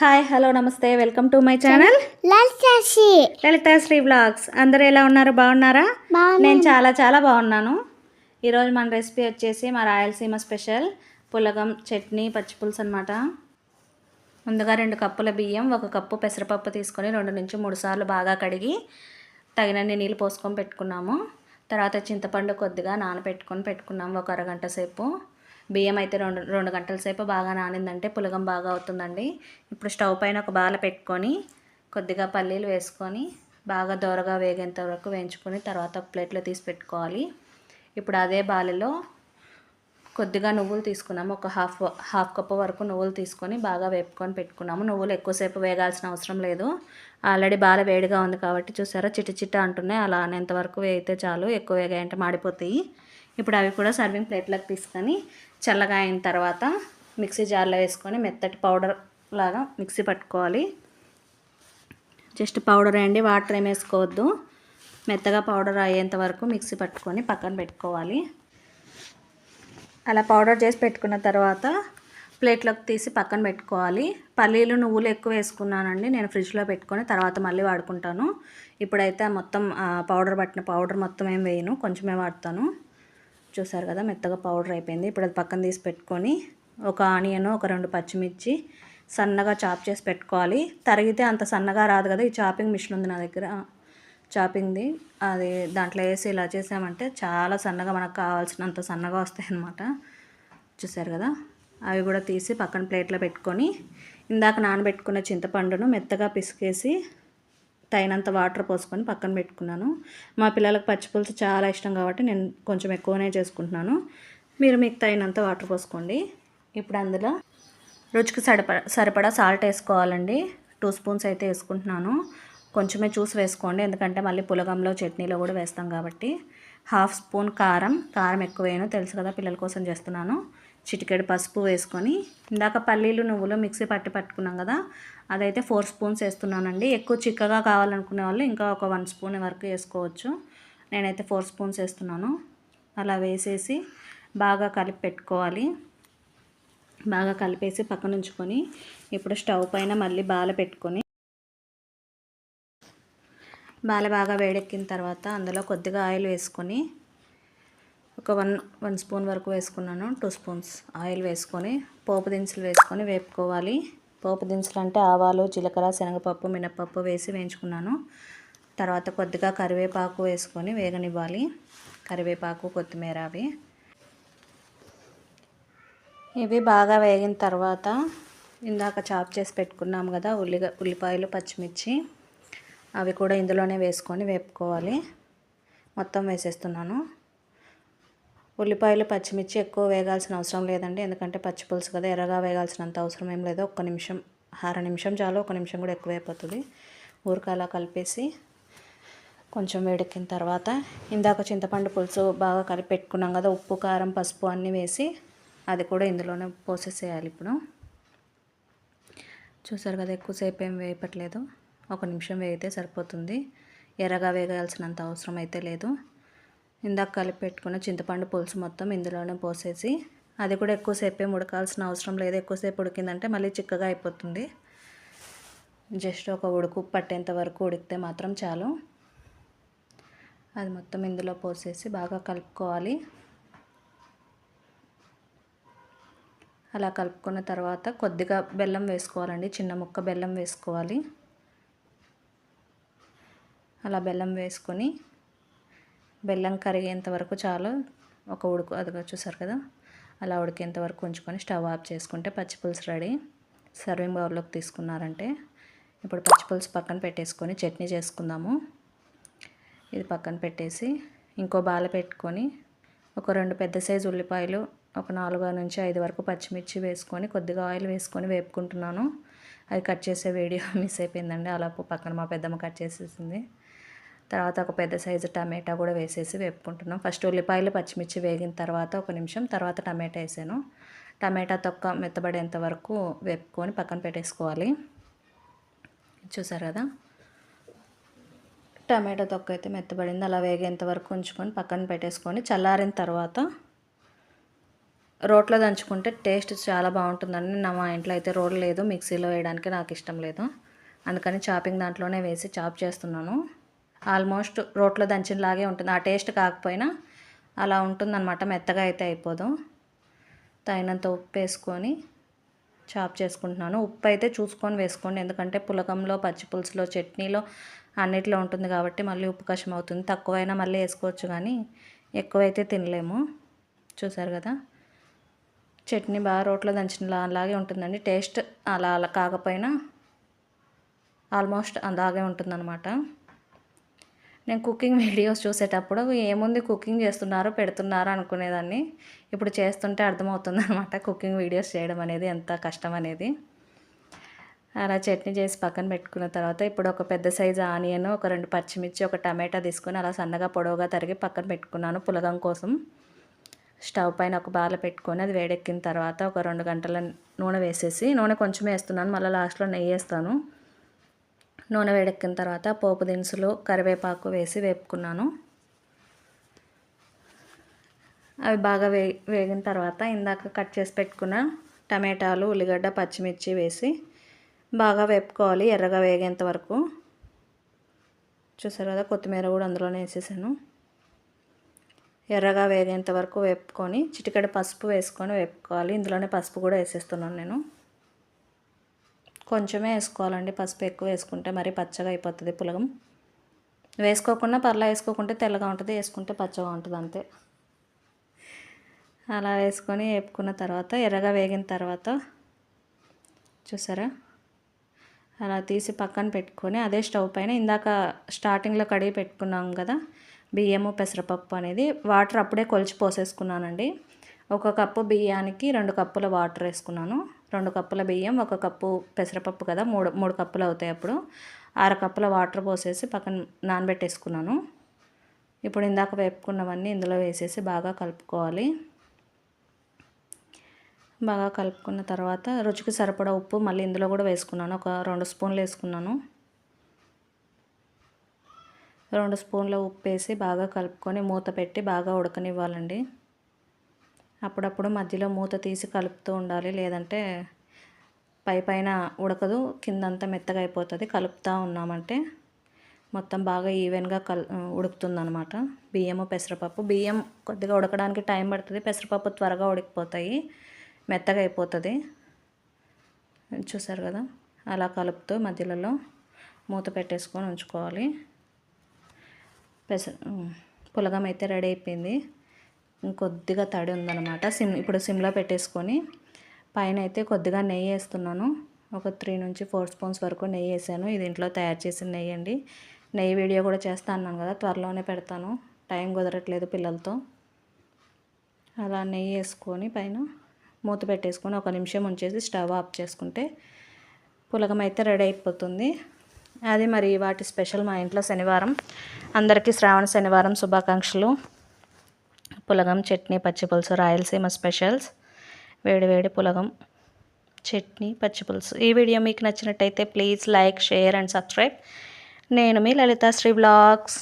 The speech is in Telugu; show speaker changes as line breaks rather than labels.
హాయ్ హలో నమస్తే. Welcome to my channel. Lalithashri. Blogs అందరూ ఎలా ఉన్నారు? బాగున్నారా? నేను చాలా చాలా బాగున్నాను. ఈరోజు మన రెసిపీ వచ్చేసి మా రాయలసీమ స్పెషల్ పులగం చట్నీ పచ్చిపులుసు అనమాట ముందుగా రెండు కప్పుల బియ్యం ఒక కప్పు పెసరపప్పు తీసుకొని రెండు నుంచి మూడు సార్లు బాగా కడిగి తగినన్ని నీళ్ళు పోసుకొని పెట్టుకున్నాము. తర్వాత చింతపండు కొద్దిగా నానబెట్టుకొని పెట్టుకున్నాము ఒక అరగంట సేపు. బియ్యం అయితే రెండు రెండు గంటల సేపు బాగా నానిందంటే పులగం బాగా అవుతుందండి. ఇప్పుడు స్టవ్ పైన ఒక బాల పెట్టుకొని కొద్దిగా పల్లీలు వేసుకొని బాగా దోరగా వేగేంత వరకు వేయించుకొని తర్వాత ఒక ప్లేట్లో తీసి పెట్టుకోవాలి. ఇప్పుడు అదే బాలలో కొద్దిగా నువ్వులు తీసుకున్నాము. ఒక హాఫ్ హాఫ్ కప్ వరకు నువ్వులు తీసుకొని బాగా వేపుకొని పెట్టుకున్నాము. నువ్వులు ఎక్కువసేపు వేగాల్సిన అవసరం లేదు. ఆల్రెడీ బాగా వేడిగా ఉంది కాబట్టి చూసారా? చిట్ట చిట్ట అంటున్నాయి. అలా అనేంతవరకు వేయితే వేగితే చాలు. ఎక్కువ వేగాయంటే మాడిపోతాయి. ఇప్పుడు అవి కూడా సర్వింగ్ ప్లేట్లోకి తీసుకొని చల్లగా అయిన తర్వాత మిక్సీ జార్లో వేసుకొని మెత్తటి పౌడర్ లాగా మిక్సీ పట్టుకోవాలి. జస్ట్ పౌడర్ వేయండి వాటర్ ఏం వేసుకోవద్దు. మెత్తగా పౌడర్ అయ్యేంత వరకు మిక్సీ పట్టుకొని పక్కన పెట్టుకోవాలి. అలా పౌడర్ చేసి పెట్టుకున్న తర్వాత ప్లేట్లోకి తీసి పక్కన పెట్టుకోవాలి. పల్లీలు నువ్వులు ఎక్కువ వేసుకున్నానండి నేను ఫ్రిడ్జ్లో పెట్టుకొని తర్వాత మళ్ళీ వాడుకుంటాను. ఇప్పుడైతే మొత్తం పౌడర్ పట్టిన పౌడర్ మొత్తం ఏం వేయను కొంచెమే వాడతాను. చూసారు కదా మెత్తగా పౌడర్ అయిపోయింది. ఇప్పుడు అది పక్కన తీసి పెట్టుకొని ఒక ఆనియన్ ఒక రెండు పచ్చిమిర్చి సన్నగా చాప్ చేసి పెట్టుకోవాలి. తరిగితే అంత సన్నగా రాదు కదా ఈ చాపింగ్ మిషన్ ఉంది నా దగ్గర. చాపింగ్ది అది దాంట్లో వేసి ఇలా చేసామంటే చాలా సన్నగా మనకు కావాల్సినంత సన్నగా వస్తాయి అన్నమాట. చూసారు కదా? అవి కూడా తీసి పక్కన ప్లేట్లో పెట్టుకొని ఇందాక నానబెట్టుకున్న చింతపండును మెత్తగా పిసికేసి తగినంత వాటర్ పోసుకొని పక్కన పెట్టుకున్నాను. మా పిల్లలకు పచ్చిపులుసు చాలా ఇష్టం కాబట్టి నేను కొంచెం ఎక్కువనే చేసుకుంటున్నాను. మీరు మీకు తగినంత వాటర్ పోసుకోండి. ఇప్పుడు అందులో రుచికి సరిపడ సరిపడా సాల్ట్ వేసుకోవాలండి. టూ స్పూన్స్ అయితే వేసుకుంటున్నాను. కొంచెమే చూసి వేసుకోండి. ఎందుకంటే మళ్ళీ పులగంలో చట్నీలో కూడా వేస్తాం కాబట్టి. హాఫ్ స్పూన్ కారం కారం ఎక్కువేయను తెలుసు కదా పిల్లల కోసం చేస్తున్నాను. చిటికెడు పసుపు వేసుకొని ఇందాక పల్లీలు నువ్వులు మిక్సీ పట్టి పట్టుకున్నాం కదా అదైతే ఫోర్ స్పూన్స్ వేస్తున్నానండి. ఎక్కువ చిక్కగా కావాలనుకునే వాళ్ళు ఇంకా ఒక వన్ స్పూన్ వరకు వేసుకోవచ్చు. నేనైతే ఫోర్ స్పూన్స్ వేస్తున్నాను. అలా వేసేసి బాగా కలిపి పెట్టుకోవాలి. బాగా కలిపేసి పక్కన ఉంచుకొని ఇప్పుడు స్టవ్ పైన మళ్ళీ బాల పెట్టుకొని బాల బాగా వేడెక్కిన తర్వాత అందులో కొద్దిగా ఆయిల్ వేసుకొని ఒక వన్ వన్ స్పూన్ వరకు వేసుకున్నాను. టూ స్పూన్స్ ఆయిల్ వేసుకొని పోపు దినుసులు వేసుకొని వేపుకోవాలి. పోపు దినుసులు అంటే ఆవాలు జీలకర్ర శనగపప్పు మినపప్పు వేసి వేయించుకున్నాను. తర్వాత కొద్దిగా కరివేపాకు వేసుకొని వేగనివ్వాలి. కరివేపాకు కొత్తిమీర అవి. ఇవి బాగా వేగిన తర్వాత ఇందాక చాప్ చేసి పెట్టుకున్నాం కదా ఉల్లిగా ఉల్లిపాయలు పచ్చిమిర్చి. అవి కూడా ఇందులోనే వేసుకొని వేపుకోవాలి. మొత్తం వేసేస్తున్నాను. ఉల్లిపాయలు పచ్చిమిర్చి ఎక్కువ వేగాల్సిన అవసరం లేదండి. ఎందుకంటే పచ్చి పులుసు కదా ఎర్రగా వేగాల్సినంత అవసరం ఏం లేదు. ఒక్క నిమిషం అర నిమిషం చాలు ఒక నిమిషం కూడా ఎక్కువ అయిపోతుంది. ఊరిక అలా కలిపేసి కొంచెం వేడెక్కిన తర్వాత ఇందాక చింతపండు పులుసు బాగా కలిపి పెట్టుకున్నాం కదా ఉప్పు కారం పసుపు అన్నీ వేసి అది కూడా ఇందులోనే పోసేసేయాలి ఇప్పుడు. చూసారు కదా ఎక్కువసేపు ఏం వేయపట్లేదు ఒక నిమిషం వేగితే సరిపోతుంది. ఎర్రగా వేగాల్సినంత అవసరం అయితే లేదు. ఇందాక కలిపి పెట్టుకున్న చింతపండు పులుసు మొత్తం ఇందులోనే పోసేసి అది కూడా ఎక్కువసేపే ఉడకాల్సిన అవసరం లేదు. ఎక్కువసేపు ఉడికిందంటే మళ్ళీ చిక్కగా అయిపోతుంది. జస్ట్ ఒక ఉడుకు పట్టేంత వరకు ఉడికితే మాత్రం చాలు. అది మొత్తం ఇందులో పోసేసి బాగా కలుపుకోవాలి. అలా కలుపుకున్న తర్వాత కొద్దిగా బెల్లం వేసుకోవాలండి. చిన్న ముక్క బెల్లం వేసుకోవాలి. అలా బెల్లం వేసుకొని బెల్లం కరిగేంత వరకు చాలు ఒక ఉడుకు అదిగా చూసారు కదా? అలా ఉడికేంత వరకు ఉంచుకొని స్టవ్ ఆఫ్ చేసుకుంటే పచ్చిపులుసు రెడీ. సర్వింగ్ బౌల్లోకి తీసుకున్నారంటే ఇప్పుడు పచ్చిపులుసు పక్కన పెట్టేసుకొని చట్నీ చేసుకుందాము. ఇది పక్కన పెట్టేసి ఇంకో బాల పెట్టుకొని ఒక రెండు పెద్ద సైజు ఉల్లిపాయలు ఒక నాలుగు నుంచి ఐదు వరకు పచ్చిమిర్చి వేసుకొని కొద్దిగా ఆయిల్ వేసుకొని వేపుకుంటున్నాను. అది కట్ చేసే వీడియో మిస్ అయిపోయిందండి. అలా పక్కన మా పెద్దమ్మ కట్ చేసేసింది. తర్వాత ఒక పెద్ద సైజు టమాటా కూడా వేసేసి వేపుకుంటున్నాం. ఫస్ట్ ఉల్లిపాయలు పచ్చిమిర్చి వేగిన తర్వాత ఒక నిమిషం తర్వాత టమాటా వేసాను. టమాటా తొక్క మెత్తబడేంత వరకు వేపుకొని పక్కన పెట్టేసుకోవాలి. చూసారు కదా? టమాటా తొక్క అయితే మెత్తబడింది. అలా వేగేంత వరకు ఉంచుకొని పక్కన పెట్టేసుకొని చల్లారిన తర్వాత రోట్లో దంచుకుంటే టేస్ట్ చాలా బాగుంటుందని నా మా ఇంట్లో అయితే రోడ్ లేదు. మిక్సీలో వేయడానికి నాకు ఇష్టం లేదు. అందుకని చాపింగ్ దాంట్లోనే వేసి చాప్ చేస్తున్నాను. ఆల్మోస్ట్ రోట్లో దంచినలాగే ఉంటుంది. ఆ టేస్ట్ కాకపోయినా అలా ఉంటుందన్నమాట. మెత్తగా అయితే అయిపోదు. తగినంత ఉప్పు వేసుకొని చాప్ చేసుకుంటున్నాను. ఉప్పు అయితే చూసుకొని వేసుకోండి. ఎందుకంటే పులకంలో పచ్చిపులుసులో చట్నీలో అన్నిట్లో ఉంటుంది కాబట్టి మళ్ళీ ఉప్పు కషం అవుతుంది. తక్కువైనా మళ్ళీ వేసుకోవచ్చు కానీ ఎక్కువైతే తినలేము. చూసారు కదా? చట్నీ బాగా రోట్లో దంచిన అలాగే ఉంటుందండి. టేస్ట్ అలా అలా కాకపోయినా ఆల్మోస్ట్ అలాగే ఉంటుందన్నమాట. నేను కుకింగ్ వీడియోస్ చూసేటప్పుడు ఏముంది కుకింగ్ చేస్తున్నారు పెడుతున్నారు అనుకునేదాన్ని. ఇప్పుడు చేస్తుంటే అర్థమవుతుంది అనమాట కుకింగ్ వీడియోస్ చేయడం అనేది ఎంత కష్టం అనేది. అలా చట్నీ చేసి పక్కన పెట్టుకున్న తర్వాత ఇప్పుడు ఒక పెద్ద సైజు ఆనియన్ ఒక రెండు పచ్చిమిర్చి ఒక టమాటా తీసుకొని అలా సన్నగా పొడవుగా తరిగి పక్కన పెట్టుకున్నాను పులగం కోసం. స్టవ్ పైన ఒక బాల పెట్టుకొని అది వేడెక్కిన తర్వాత ఒక రెండు గంటల నూనె వేసేసి నూనె కొంచెం వేస్తున్నాను మళ్ళీ లాస్ట్లో నెయ్యి వేస్తాను. నూనె వేడెక్కిన తర్వాత పోపు దినుసులు కరివేపాకు వేసి వేపుకున్నాను. అవి బాగా వే వేగిన తర్వాత ఇందాక కట్ చేసి పెట్టుకున్న టమాటాలు ఉల్లిగడ్డ పచ్చిమిర్చి వేసి బాగా వేపుకోవాలి. ఎర్రగా వేగేంత వరకు. చూసారు కదా కొత్తిమీర కూడా అందులోనే వేసేసాను. ఎర్రగా వేగేంత వరకు వేపుకొని చిటికెడ పసుపు వేసుకొని వేపుకోవాలి. ఇందులోనే పసుపు కూడా వేసేస్తున్నాను నేను. కొంచెమే వేసుకోవాలండి. పసుపు ఎక్కువ వేసుకుంటే మరీ పచ్చగా అయిపోతుంది పులగం. వేసుకోకుండా పర్లా వేసుకోకుంటే తెల్లగా ఉంటుంది వేసుకుంటే పచ్చగా ఉంటుంది అంతే. అలా వేసుకొని వేపుకున్న తర్వాత ఎర్రగా వేగిన తర్వాత చూసారా? అలా తీసి పక్కన పెట్టుకొని అదే స్టవ్ పైన ఇందాక స్టార్టింగ్లో కడిగి పెట్టుకున్నాం కదా బియ్యము పెసరపప్పు అనేది వాటర్ అప్పుడే కొలిచి పోసేసుకున్నానండి. ఒక కప్పు బియ్యానికి రెండు కప్పుల వాటర్ వేసుకున్నాను. రెండు కప్పుల బియ్యం ఒక కప్పు పెసరపప్పు కదా మూడు మూడు కప్పులు అవుతాయి అప్పుడు. అర కప్పుల వాటర్ పోసేసి పక్కన నానబెట్టేసుకున్నాను. ఇప్పుడు ఇందాక వేపుకున్నవన్నీ ఇందులో వేసేసి బాగా కలుపుకోవాలి. బాగా కలుపుకున్న తర్వాత రుచికి సరిపడా ఉప్పు మళ్ళీ ఇందులో కూడా వేసుకున్నాను. ఒక రెండు స్పూన్లు వేసుకున్నాను. రెండు స్పూన్ల ఉప్పు వేసి బాగా కలుపుకొని మూత పెట్టి బాగా ఉడకనివ్వాలండి. అప్పుడప్పుడు మధ్యలో మూత తీసి కలుపుతూ ఉండాలి. లేదంటే పై పైన ఉడకదు. కిందంతా మెత్తగా అయిపోతుంది. కలుపుతూ ఉన్నామంటే మొత్తం బాగా ఈవెన్గా కల్ ఉడుకుతుందనమాట బియ్యము పెసరపప్పు. బియ్యం కొద్దిగా ఉడకడానికి టైం పడుతుంది. పెసరపప్పు త్వరగా ఉడికిపోతాయి. మెత్తగా అయిపోతుంది. చూసారు కదా? అలా కలుపుతూ మధ్యలో మూత పెట్టేసుకొని ఉంచుకోవాలి. పెస పులగం అయితే రెడీ అయిపోయింది. ఇంకొద్దిగా తడి ఉందన్నమాట. సిమ్ ఇప్పుడు సిమ్లో పెట్టేసుకొని పైన అయితే కొద్దిగా నెయ్యి వేస్తున్నాను. ఒక త్రీ నుంచి ఫోర్ స్పూన్స్ వరకు నెయ్యి వేసాను. ఇది ఇంట్లో తయారు చేసిన నెయ్యి అండి. నెయ్యి వీడియో కూడా చేస్తా అన్నాను కదా త్వరలోనే పెడతాను. టైం కుదరట్లేదు పిల్లలతో. అలా నెయ్యి వేసుకొని పైన మూత పెట్టేసుకొని ఒక నిమిషం ఉంచేసి స్టవ్ ఆఫ్ చేసుకుంటే పులగం అయితే రెడీ అయిపోతుంది. అది మరి వాటి స్పెషల్ మా ఇంట్లో శనివారం. అందరికీ శ్రావణ శనివారం శుభాకాంక్షలు. పులగం చట్నీ పచ్చిపులుసు రాయలసీమ స్పెషల్స్ వేడివేడి పులగం చట్నీ పచ్చిపులుసు ఈ వీడియో మీకు నచ్చినట్టయితే please like share and subscribe. నేను మీ లలిత శ్రీ బ్లాగ్స్.